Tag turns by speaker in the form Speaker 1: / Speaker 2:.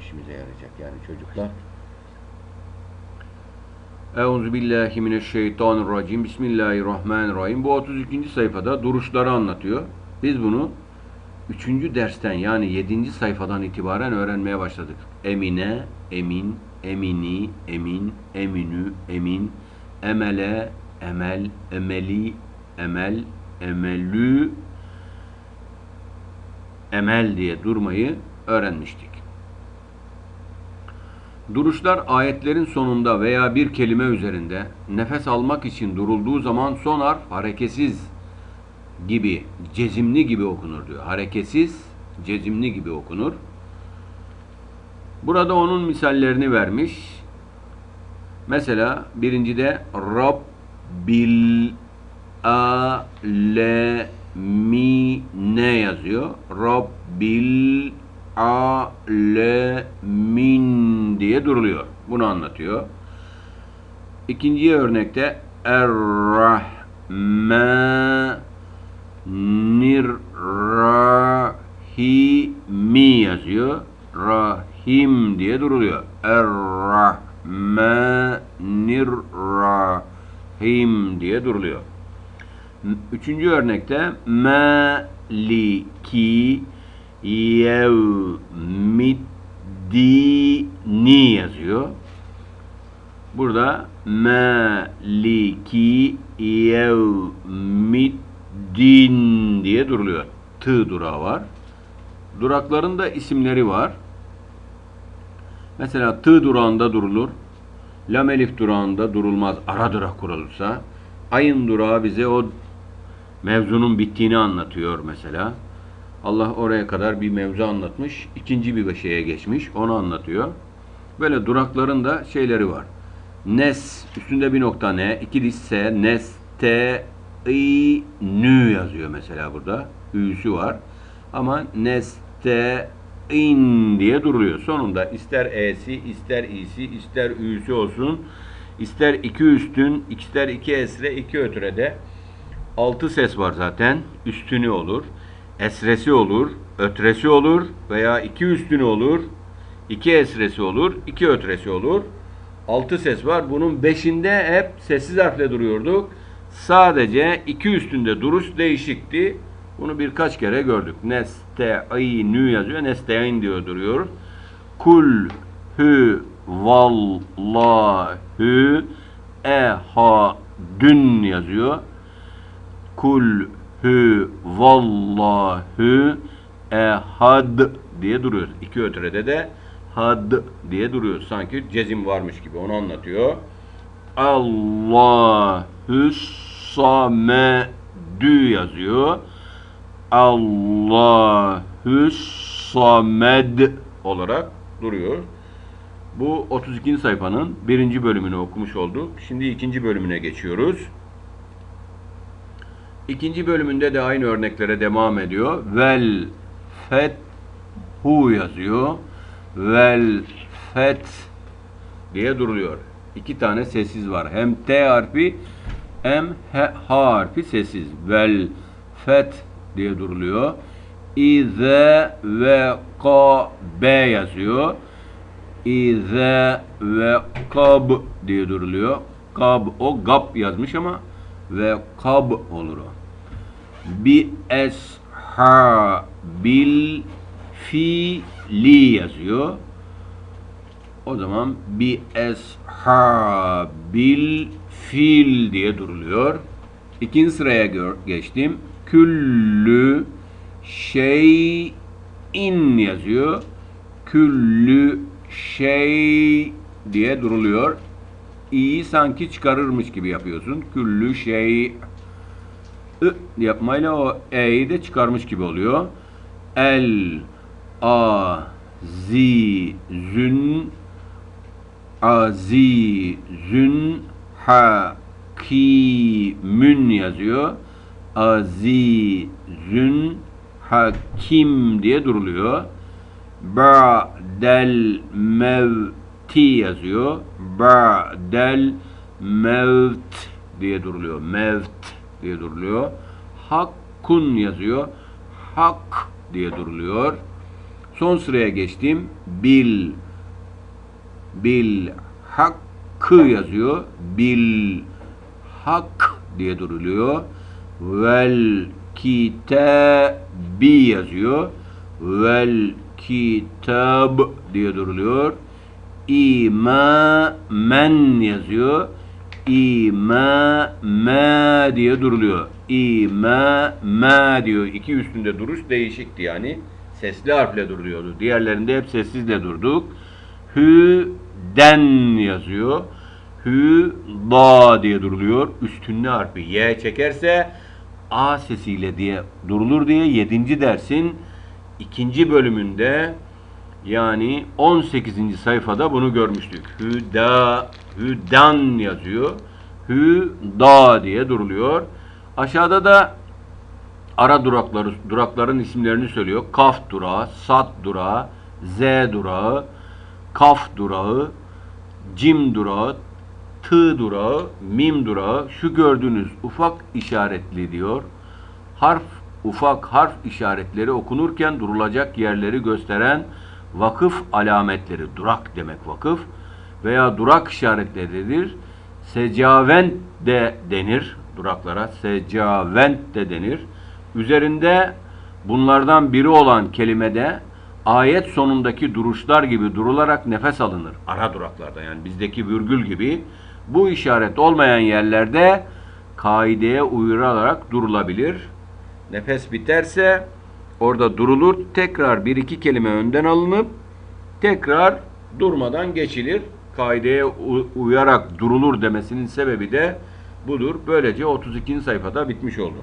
Speaker 1: işimize yarayacak yani çocuklar.
Speaker 2: Euzu billahi mineşşeytanirracim. Bismillahirrahmanirrahim. Bu 32. sayfada duruşları anlatıyor. Biz bunu 3. dersten yani 7. sayfadan itibaren öğrenmeye başladık. Emine, emin, emini, emin, eminü, emin, emele, emel, emeli, emel, emelü, emel diye durmayı öğrenmiştik. Duruşlar ayetlerin sonunda veya bir kelime üzerinde nefes almak için durulduğu zaman son harf hareketsiz gibi, cezimli gibi okunur diyor. Hareketsiz, cezimli gibi okunur. Burada onun misallerini vermiş. Mesela birincide Rabbil alemine yazıyor. Rabbil alemin diye duruluyor. Bunu anlatıyor. İkinci örnekte Errahmanirrahimi yazıyor. Rahim diye duruluyor. Errahmanirrahim diye duruluyor. Üçüncü örnekte Maliki yevmiddini yazıyor. Burada Maliki yevmiddin diye duruluyor. Tı durağı var. Durakların da isimleri var. Mesela tı durağında durulur. Lam elif durağında durulmaz. Ara durak kurulursa. Ayın durağı bize o mevzunun bittiğini anlatıyor mesela. Allah oraya kadar bir mevzu anlatmış. ikinci bir şeye geçmiş. Onu anlatıyor. Böyle durakların da şeyleri var. Nes üstünde bir nokta ne? iki diş s. Nes t i nü yazıyor mesela burada. Ü'sü var. Ama nes te in diye duruyor. Sonunda ister e'si, ister i'si, ister ü'sü olsun. ister iki üstün, ister iki esre, iki ötürede. Altı ses var zaten. Üstünü olur esresi olur, ötresi olur veya iki üstünü olur, iki esresi olur, iki ötresi olur. Altı ses var. Bunun beşinde hep sessiz harfle duruyorduk. Sadece iki üstünde duruş değişikti. Bunu birkaç kere gördük. Nesta'inü yazıyor. Nesta'in diyor duruyor. Kul hü vallahu ehadün yazıyor. Kul hü vallahu ehad diye duruyor. İki ötürede de had diye duruyor. Sanki cezim varmış gibi onu anlatıyor. Allahü samedü yazıyor. Allahü samed olarak duruyor. Bu 32. sayfanın birinci bölümünü okumuş olduk. Şimdi ikinci bölümüne geçiyoruz. İkinci bölümünde de aynı örneklere devam ediyor. Vel fet hu yazıyor. Vel fet diye duruluyor. İki tane sessiz var. Hem T harfi hem H harfi sessiz. Vel fet diye duruluyor. İze ve ka b yazıyor. İze ve kab diye duruluyor. Kab o gab yazmış ama ve kab olur o. Bi eshabil fiili yazıyor. O zaman bi eshabil fil diye duruluyor. İkinci sıraya geçtim. Küllü şeyin yazıyor. Küllü şey diye duruluyor i'yi sanki çıkarırmış gibi yapıyorsun. Küllü şey ı yapmayla o e'yi de çıkarmış gibi oluyor. El a zi zün azizün hakimün yazıyor. Azizün hakim diye duruluyor. Ba'del mevti yazıyor. Ba'del mevt diye duruluyor. Mevt diye duruluyor. Hakkun yazıyor. Hak diye duruluyor. Son sıraya geçtim. Bil bil hakkı yazıyor. Bil hak diye duruluyor. Vel kitabi yazıyor. Vel kitab diye duruluyor. İmamen yazıyor. İmame diye duruluyor. İmame diyor. İki üstünde duruş değişikti yani. Sesli harfle duruluyordu. Diğerlerinde hep sessizle durduk. Hüden yazıyor. Hü da diye duruluyor. Üstünde harfi Y çekerse A sesiyle diye durulur diye 7. dersin ikinci bölümünde yani 18. sayfada bunu görmüştük. Hüda, hüdan yazıyor. Hüda diye duruluyor. Aşağıda da ara durakları, durakların isimlerini söylüyor. Kaf durağı, Sat durağı, Z durağı, Kaf durağı, Cim durağı, T durağı, Mim durağı. Şu gördüğünüz ufak işaretli diyor. Harf, ufak harf işaretleri okunurken durulacak yerleri gösteren vakıf alametleri. Durak demek vakıf veya durak işaretleridir. Secavent de denir duraklara. Secavent de denir. Üzerinde bunlardan biri olan kelimede ayet sonundaki duruşlar gibi durularak nefes alınır. Ara duraklarda yani bizdeki virgül gibi bu işaret olmayan yerlerde kaideye uyularak durulabilir. Nefes biterse orada durulur. Tekrar bir iki kelime önden alınıp tekrar durmadan geçilir. Kaideye uyarak durulur demesinin sebebi de budur. Böylece 32. sayfada bitmiş oldu.